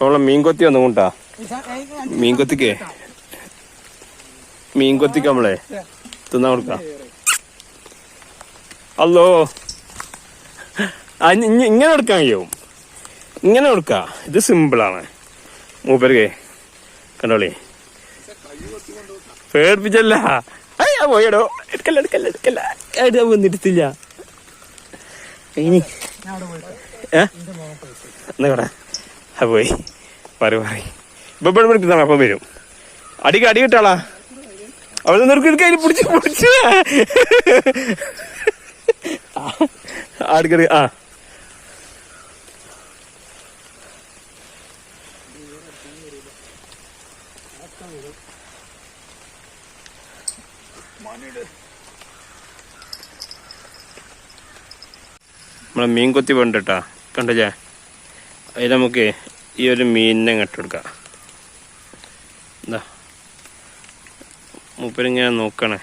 നമ്മളെ മീൻകൊത്തി ഒന്നും കൊണ്ടാ മീൻകൊത്തിക്കേ? മീൻകൊത്തിക്ക് നമ്മളെ. തിന്നാ കൊടുക്കാം. അല്ലോ. ഇങ്ങനെ കൊടുക്കാൻ കഴിയും. ഇങ്ങനെ കൊടുക്ക ഇത് സിമ്പിളാണ്. മൂപ്പർക്ക് കണ്ടോളി. പേടിപ്പിച്ചല്ല. അയ്യാ പോയടോ എടുക്കല്ല എടുക്കല്ല എടുക്കല്ല. എടുക്കാൻ വന്നിട്ടില്ല. ഇനി. എന്നാ പോയി. പറ പറയും ഇപ്പൊ ഇവിടെ വിളിക്കുന്ന അപ്പം വരും. അടിക്ക് അടി കിട്ടാളാ. അവിടെ നിർക്ക് അതിന് പിടിച്ച് പിടിച്ച്. ആടിക്കറി ആ. നമ്മളെ മീൻ കൊത്തി വേണ്ടട്ടാ. കണ്ടല്ലേ? അതിൽ നമുക്ക് ഈ ഒരു മീനിനെ ഇട്ട് കൊടുക്കാം എന്താ മൂപ്പരിങ്ങനെ നോക്കണേ.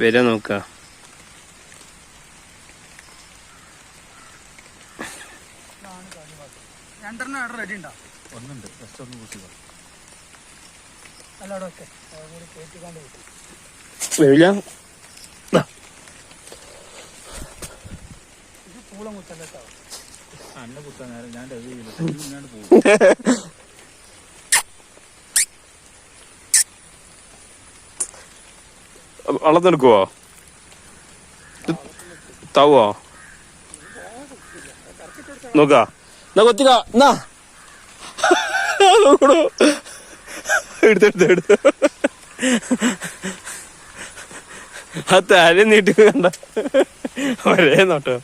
വില നോക്ക. രണ്ടെണ്ണം അവിടെ റെഡി ഉണ്ടോ? ഒന്നുണ്ട്. ജസ്റ്റ് ഒന്ന് കൂട്ടി അല്ല അവിടെ ഓക്കെ കൂടി കയറ്റിക്കാണ്ട് കിട്ടും വരില്ല ഇത് പൂളം കുത്തല്ല കേട്ടോ അന്നെ കുത്താൻ നേരം ഞാൻ പോകും. താവോ നോക്ക. എന്നാ കൊത്തിക്ക. എന്നാ. നോക്കണോ എടുത്തെടുത്ത് എടുത്ത് ആ താഴെ നീട്ടി കണ്ട. ഒരേ നോട്ടോ.